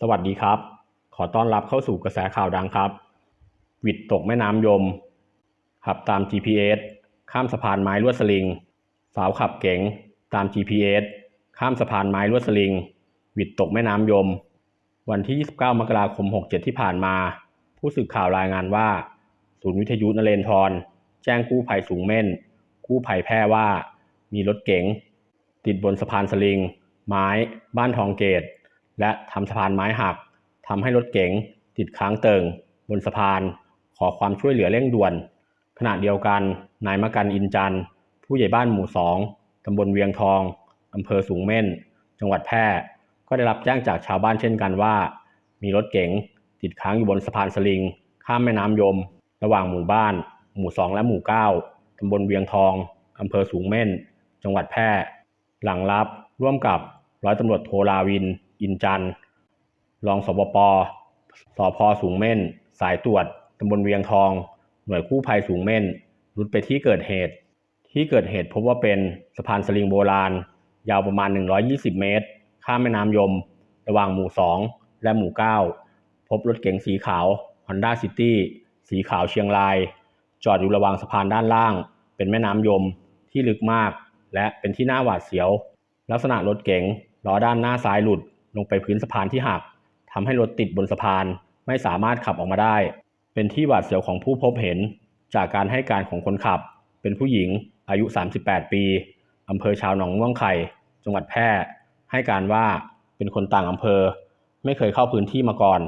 สวัสดีครับ ขอต้อนรับเข้าสู่กระแสข่าวดังครับ วิดตกแม่น้ำยม ขับตาม GPS ข้ามสะพานไม้ลวดสลิง สาวขับเก๋งตาม GPS ข้ามสะพานไม้ลวดสลิง วิดตกแม่น้ำยม วันที่ 29 มกราคม 67 ที่ผ่านมา ผู้สื่อข่าวรายงานว่า ศูนย์วิทยุนเรนทร แจ้งกู้ภัยสูงเม่น กู้ภัยแพร่ว่า มีรถเก๋งติดบนสะพานสลิง ไม้ บ้านทองเกต และทำสะพานไม้หักทำให้รถเก๋งติดค้างเติง บนสะพาน ขอความช่วยเหลือเร่งด่วน ขณะเดียวกันนายมกันอินจันทร์ผู้ใหญ่บ้านหมู่สองตำบลเวียงทองอำเภอสูงเม่น จังหวัดแพร่ ก็ได้รับแจ้งจากชาวบ้านเช่นกันว่า มีรถเก๋งติดค้างอยู่บนสะพานสลิง ข้ามแม่น้ำยม ระหว่างหมู่บ้าน หมู่สองและหมู่เก้าตำบลเวียงทองอำเภอสูงเม่น จังหวัดแพร่ หลังรับร่วมกับร้อยตำรวจโทราวิน อินจันรองสบปสพสูงเม่น สายตรวจตำบลเวียงทอง หน่วยกู้ภัยสูงเม่น รุดไปที่เกิดเหตุ ที่เกิดเหตุพบว่าเป็นสะพานสลิงโบราณ ยาวประมาณ 120 เมตร ข้ามแม่น้ำยม ระหว่างหมู่ 2 และหมู่ 9 พบรถเก๋งสีขาว Honda City สีขาวเชียงราย จอดอยู่ระหว่างสะพานด้านล่าง เป็นแม่น้ำยมที่ลึกมาก และเป็นที่น่าหวาดเสียว ลักษณะรถเก๋งล้อด้านหน้าซ้ายหลุด ลงไปพื้นสะพานที่หักทำให้รถติดบนสะพานไม่สามารถขับออกมาได้ เป็นที่หวาดเสียวของผู้พบเห็น จากการให้การของคนขับ เป็นผู้หญิงอายุ 38 ปีอำเภอชาวหนองม่วงไข่ จังหวัดแพร่ ให้การว่าเป็นคนต่างอำเภอ ไม่เคยเข้าพื้นที่มาก่อน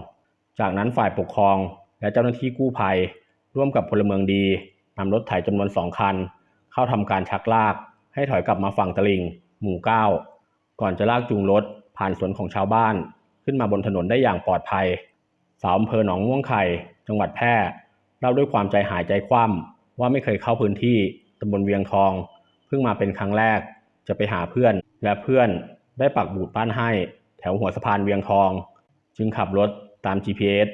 จากนั้นฝ่ายปกครองและเจ้าหน้าที่กู้ภัย ร่วมกับพลเมืองดีนำรถไถจำนวนสองคัน เข้าทำการชักลาก ให้ถอยกลับมาฝั่งตลิ่ง หมู่เก้าก่อนจะลากจูงรถ ผ่านสวนของชาวบ้าน ขึ้นมาบนถนนได้อย่างปลอดภัย สาวอำเภอหนองม่วงไข่ จังหวัดแพร่เล่าด้วยความใจหายใจคว่ำว่าไม่เคยเข้าพื้นที่ตำบลเวียงทอง เพิ่งมาเป็นครั้งแรก จะไปหาเพื่อน และเพื่อนได้ปักบูดบ้านให้ แถวหัวสะพานเวียงทอง จึงขับรถตาม GPS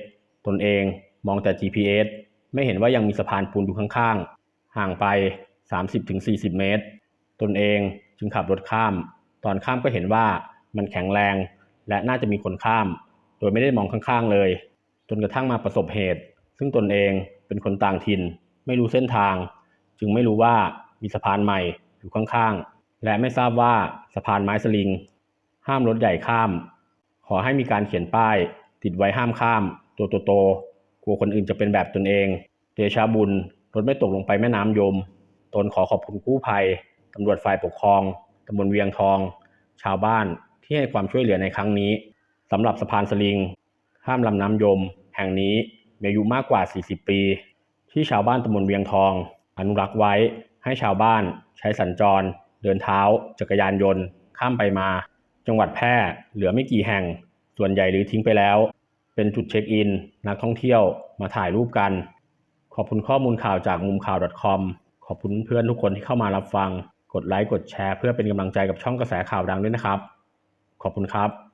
ตนเองมองแต่ GPS ไม่เห็นว่ายังมีสะพานปูนอยู่ข้างๆ ห่างไป 30-40 เมตร ตนเองจึงขับรถข้าม ตอนข้ามก็เห็นว่า มันแข็งแรง และน่าจะมีคนข้าม โดยไม่ได้มองข้างๆเลย จนกระทั่งมาประสบเหตุ ซึ่งตนเองเป็นคนต่างถิ่น ไม่รู้เส้นทาง จึงไม่รู้ว่ามีสะพานใหม่อยู่ข้างๆ และไม่ทราบว่าสะพานไม้สลิง ห้ามรถใหญ่ข้าม ขอให้มีการเขียนป้าย ติดไว้ห้ามข้าม ตัวโตๆกลัวคนอื่นจะเป็นแบบตนเอง เดชาบุญรถไม่ตกลงไปแม่น้ำยม ตนขอขอบคุณกู้ภัยตำรวจฝ่ายปกครองตำบลเวียงทอง ชาวบ้าน ที่ให้ความช่วยเหลือในครั้งนี้สำหรับสะพานสลิงข้ามลำน้ำยม แห่งนี้มีอายุมากกว่า 40 ปี ที่ชาวบ้านตำบลเวียงทอง อนุรักษ์ไว้ให้ชาวบ้านใช้สัญจร เดินเท้า จักรยานยนต์ ข้ามไปมา จังหวัดแพร่เหลือไม่กี่แห่ง ส่วนใหญ่หรือทิ้งไปแล้ว เป็นจุดเช็คอิน นักท่องเที่ยวมาถ่ายรูปกัน ขอบคุณข้อมูลข่าวจากมุมข่าว .com ขอบคุณเพื่อนทุกคนที่เข้ามารับฟัง กดไลค์กดแชร์เพื่อเป็นกำลังใจกับช่องกระแสข่าวดังด้วยนะครับ ขอบคุณครับ